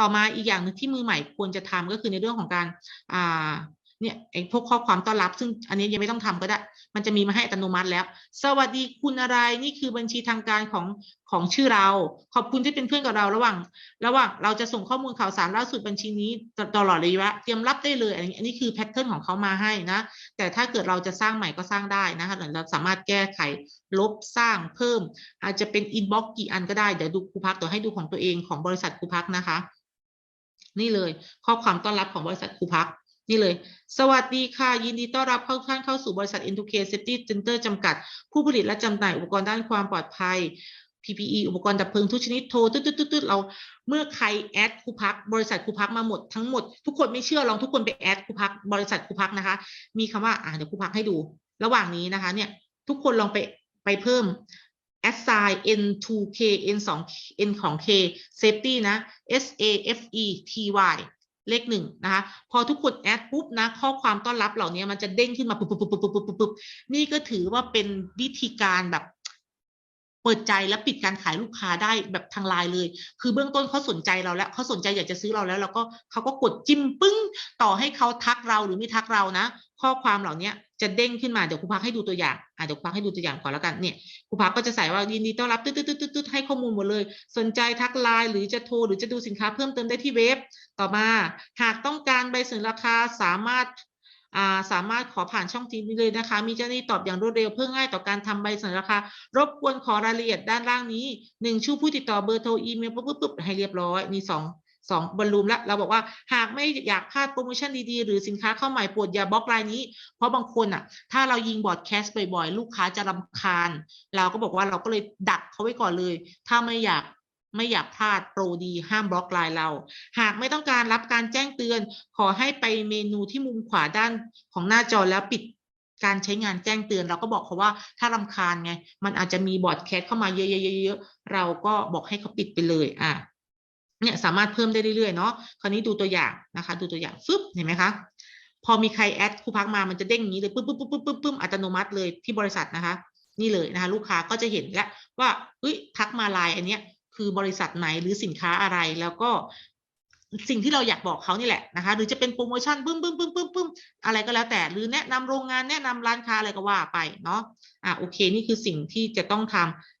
ต่อมาอีกอย่างหนึงที่มือใหม่ควรจะทำก็คือในเรื่องของการอ่า เนี่ยไอ้พวกข้อความต้อนรับ ซึ่งอันนี้ยังไม่ต้องทำก็ได้ มันจะมีมาให้อัตโนมัติแล้ว สวัสดีคุณอะไรนี่คือบัญชีทางการของของชื่อเรา ขอบคุณที่เป็นเพื่อนกับเราระหว่าง ระหว่างเราจะส่งข้อมูลข่าวสารล่าสุดบัญชีนี้ตลอดระยวะเตรียมรับได้เลย อันนี้อันนี้คือแพทเทิร์นของเขามาให้นะ แต่ถ้าเกิดเราจะสร้างใหม่ก็สร้างได้นะคะเราสามารถแก้ไขลบสร้างเพิ่ม อาจจะเป็นอินบ็อกกี่อันก็ได้เดี๋ยวดูครูพักเดี๋ยวให้ดูของตัวเองของบริษัทครูพักนะคะ นี่เลยข้อความต้อนรับของบริษัทครูพัก นี่เลย สวัสดีค่ะ ยินดีต้อนรับเข้าท่านเข้าสู่บริษัท N2K Safety Center จำกัด ผู้ผลิตและจำหน่ายอุปกรณ์ด้านความปลอดภัย PPE อุปกรณ์ดับเพลิงทุกชนิดโทรตึ๊ดตึ๊ดตึ๊ดตึ๊ดเราเมื่อใครแอดคูพักบริษัทคูพักมาหมดทั้งหมด ทุกคนไม่เชื่อลองทุกคนไปแอดคูพักบริษัทคูพักนะคะ มีคำว่าอ่าเดี๋ยวคูพักให้ดู ระหว่างนี้นะคะ เนี่ย ทุกคนลองไปไปเพิ่ม assign n2k n2 n ของ k safety นะ s a f e t y เลขหนึ่งนะคะ พอทุกคนแอดปุ๊บนะ ข้อความต้อนรับเหล่านี้มันจะเด้งขึ้นมาปุ๊บปุ๊บปุ๊บปุ๊บปุ๊บปุ๊บปุ๊บนี่ก็ถือว่าเป็นวิธีการแบบ เปิดใจและปิดการขายลูกค้าได้แบบทางไลน์เลย คือเบื้องต้นเขาสนใจเราแล้วเขาสนใจอยากจะซื้อเราแล้วแล้วก็เขาก็กดจิ้มปึ้ง ต่อให้เขาทักเราหรือไม่ทักเรานะ ข้อความเหล่านี้จะเด้งขึ้นมาเดี๋ยวครูพักให้ดูตัวอย่างอะเดี๋ยวครูพักให้ดูตัวอย่างก่อนแล้วกันเนี่ยครูพักก็จะใส่ว่ายินดีต้อนรับตึ๊ตึ๊ดตึ๊ดตึ๊ดตึ๊ดให้ข้อมูลหมดเลย สนใจทักไลน์หรือจะโทรหรือจะดูสินค้าเพิ่มเติมได้ที่เว็บ ต่อมาหากต้องการใบเสนอราคาสามารถาสามารถขอผ่านช่องทีนี้เลยนะคะ มีเจ้าหน้าที่ตอบอย่างรวดเร็วเพื่อง่ายต่อการทำใบเสนอราคา รบกวนขอรายละเอียดด้านล่างนี้หนึ่งชื่อผู้ติดต่อเบอร์โทรอีเมลปุ๊บปุ๊บให้เรียบร้อยมีสองสองบรรลุมแล้วเราบอกว่าหากไม่อยากพลาดโปรโมชั่นดีๆ หรือสินค้าเข้าใหม่ปรดอย่าบล็อกไลน์นี้ เพราะบางคนอะ ถ้าเรายิงบอดแคสต์บ่อยๆ ลูกค้าจะรำคาญ เราก็บอกว่าเราก็เลยดักเขาไว้ก่อนเลย ถ้าไม่อยาก ไม่อยากพลาดโปรดีห้ามบล็อกไลน์เรา หากไม่ต้องการรับการแจ้งเตือน ขอให้ไปเมนูที่มุมขวาด้านของหน้าจอแล้วปิดการใช้งานแจ้งเตือนเราก็บอกเขาว่าถ้ารำคาญไง มันอาจจะมีบอร์ดแคสเข้ามาเยอะๆๆๆเราก็บอกให้เขาปิดไปเลยอะเนี่ยสามารถเพิ่มได้เรื่อยๆเนาะคราวนี้ดูตัวอย่างนะคะ ดูตัวอย่างฟึบเห็นไหมคะพอมีใครแอดครูพักมามันจะเด้งอย่างนี้เลยปึ๊บปึ๊บปึ๊บปึ๊บปึ๊บปึ๊บอัตโนมัติเลยที่บริษัทนะคะ นี่เลยนะคะ ลูกค้าก็จะเห็นแล้วว่าเฮ้ยทักมาไลน์อันเนี้ย คือบริษัทไหนหรือสินค้าอะไรแล้วก็สิ่งที่เราอยากบอกเขานี่แหละนะคะ หรือจะเป็นโปรโมชั่นปึ้มปึ้มปึ้มปึ้มปึ้มอะไรก็แล้วแต่ หรือแนะนำโรงงานแนะนำร้านค้าอะไรก็ว่าไปเนาะอะโอเค นี่คือสิ่งที่จะต้องท